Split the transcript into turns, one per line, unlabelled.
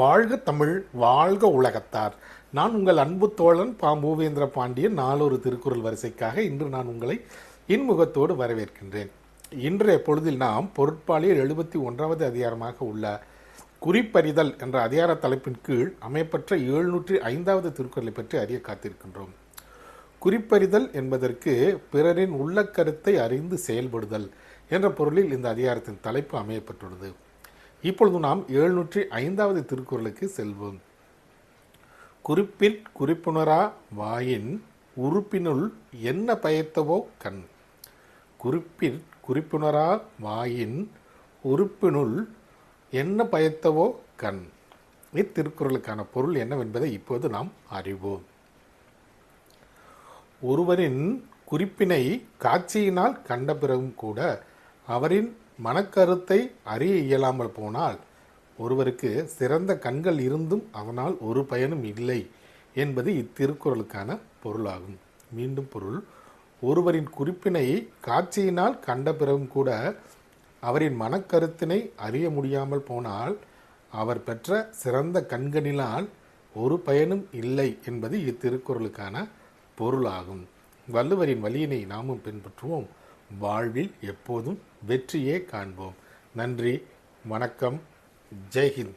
வாழ்க தமிழ் வாழ்க உலகத்தார். நான் உங்கள் அன்பு தோழன் பா. மூவேந்திர பாண்டியன். நாலொரு திருக்குறள் வரிசைக்காக இன்று நான் உங்களை இன்முகத்தோடு வரவேற்கின்றேன். இன்றைய பொழுதில் நாம் பொருட்பாலியல் எழுபத்தி ஒன்றாவது அதிகாரமாக உள்ள குறிப்பறிதல் என்ற அதிகார தலைப்பின் கீழ் அமைப்பற்ற எழுநூற்றி ஐந்தாவது திருக்குறளை பற்றி அறிய காத்திருக்கின்றோம். குறிப்பறிதல் என்பதற்கு பிறரின் உள்ள கருத்தை அறிந்து செயல்படுதல் என்ற பொருளில் இந்த அதிகாரத்தின் தலைப்பு அமையப்பட்டுள்ளது. இப்பொழுது நாம் எழுநூற்றி ஐந்தாவது திருக்குறளுக்கு செல்வோம். குறிப்பிற் குறிப்புணரா வாயின் உறுப்பினுள் என்ன பயத்தவோ கண். குறிப்பிற் குறிப்புணரா வாயின் உறுப்பினுள் என்ன பயத்தவோ கண். இத்திருக்குறளுக்கான பொருள் என்னவென்பதை இப்போது நாம் அறிவோம். ஒருவரின் குறிப்பினை காட்சியினால் கண்ட பிறகும் கூட அவரின் மனக்கருத்தை அறிய இயலாமல் போனால் ஒருவருக்கு சிறந்த கண்கள் இருந்தும் அவனால் ஒரு பயனும் இல்லை என்பது இத்திருக்குறளுக்கான பொருளாகும். மீண்டும் பொருள். ஒருவரின் குறிப்பினை காட்சியினால் கண்ட பிறகும் கூட அவரின் மனக்கருத்தினை அறிய முடியாமல் போனால் அவர் பெற்ற சிறந்த கண்களினால் ஒரு பயனும் இல்லை என்பது இத்திருக்குறளுக்கான பொருளாகும். வள்ளுவரின் வழியினை நாமும் பின்பற்றுவோம். வாழ்வில் எப்போதும் வெற்றியே காண்போம். நன்றி வணக்கம் ஜெய்ஹிந்த்